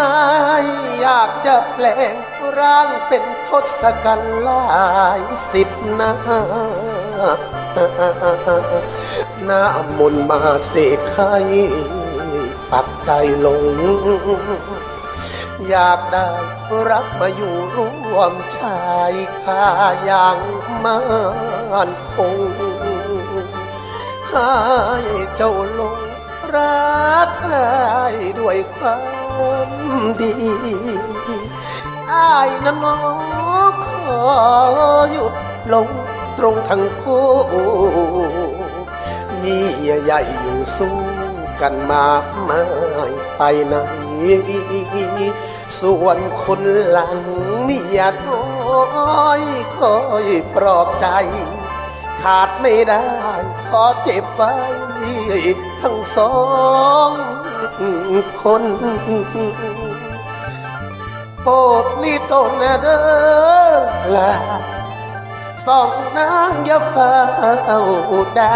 ไม่อยากจะแปลงร่างเป็นทศกัณฐ์หลายสิบหนาหน้ามนมาเสกให้ปักใจลง อยากได้รักมาอยู่ร่วมชายคาอย่างมันคงให้เจ้าลงรักใครด้วยความ ดีอายนั้นน้องขอหยุดลงตรงทั้งคู่มีใหญ่อยู่สู้กันมาไม่ไปไหนส่วนคนหลังเมียน้อยคอยปลอบใจ ขาดไม่ได้ขอเจ็บไว้ทั้งสองคนโปรดลีตนนะเด้อลาสองนางอย่าเฝ้าดา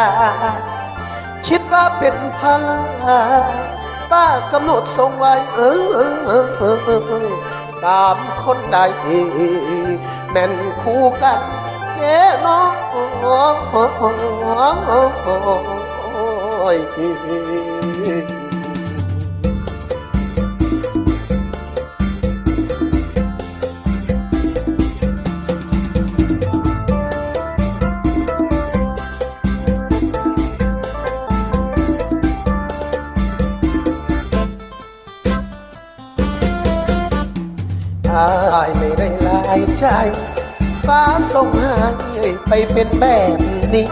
คิดว่าเป็นพาป้ากำหนดทรงไว้เออสามคนใดแม่นคู่กัน เอ้น้อยอายไม่ได้ายใจฟ้าส่งให้ไปเป็นแบบนี้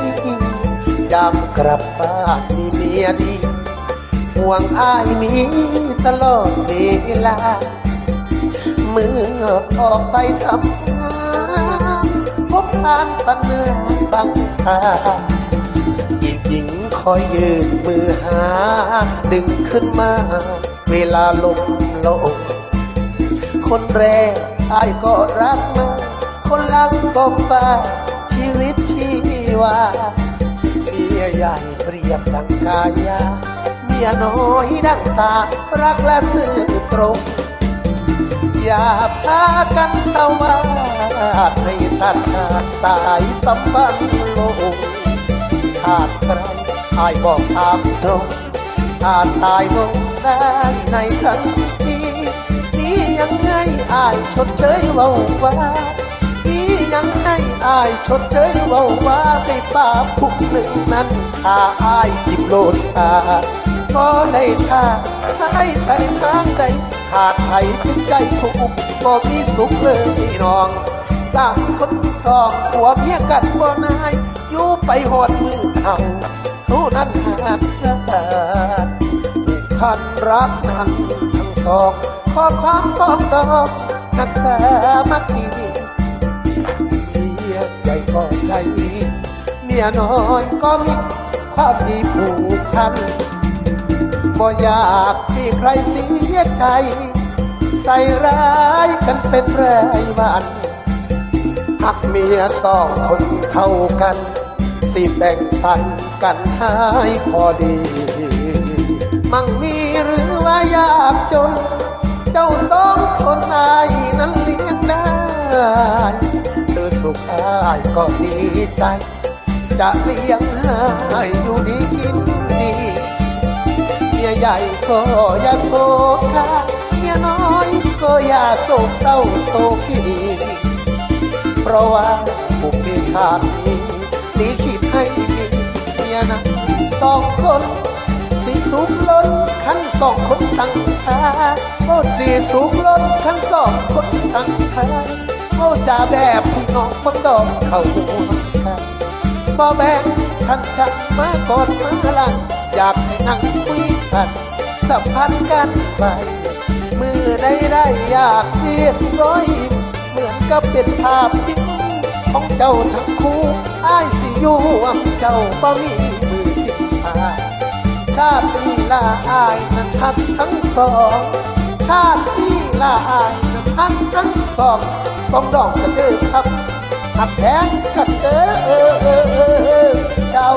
ยามกลับบ้านมีเมียดีห่วงอายมีตลอดเวลาเมื่อออกไปทำงานพบทางปัญหาบางตาอีกหญิงคอยยืนมือหา ดึงขึ้นมา เวลาลมโลกคนแรกอายก็รักมา คนหลัก็ฟ้าชีวิตชีวาเมียใหญ่เปรียบดังกายาเมียน้อยดังตา รักและซื่อตรง อย่าพากันเตาว่าให้ตัดขาดสายสัมพันธ์โลกขาดใครอายบอกตามตรงอาจตายลงได้ในทันทีนี่ยังไงอายชดเชยเบาว่า ยังไงอายชดเชยเบาว่าให้ป้าผู้หนึ่งนั้นถ้าอายจิบโลดขาก็ได้ท่าให้ใส่ทางใดขาดไทยถึงใจถูกบ่มีสุขเลยน้องต่างคนทองหัวเมียกันบ่นายอยู่ไปหอดมือเอาเท่านั้นหากเธอท่านรักนั้นทั้งสองขอความปองดอกนักแต่มักมี ใหญ่ก็ใจเมียน้อยก็มีความดีผูกพันบ่อยากมีใครเสียใจ ใส่ร้ายกันเป็นรายวันหักเมียสองคนเท่ากัน สิแบ่งปันกันให้พอดี มั่งมีหรือว่ายากจน ก็ดีใจ จะเลี้ยงให้อยู่ดีกินดีเมียใหญ่ก็อย่าโศกค่ะเมียน้อยก็อย่าโศกเศร้าโศกีเพราะว่าบุพเพชาตินี้ลิขิตให้มีเมียนะสองคนสีสูงล้นขั้นสองคนตั้งทาโอ้สีสูงล้นขั้นสองคนตั้งทา โอ้จ่าแบบพี่น้องบังดอกเข้าหัวกันบ่แบ่งฉันฉันมากอดมือลังอยากให้นั่งคุยกันสัมพันธ์กันไปมือใดได้อยากเสียดร้อยเหมือนกับเป็นภาพจริงของเจ้าทั้งคู่อ้ายสิอยู่อำเจ้าบ่มีมือจิตพาชาตีลาอายนั้นทักทั้งสองชาตีลาอายนั้นทักทั้งสอง ต้องดอกกระเด้อครับหักแพงกระเด้อเจ้า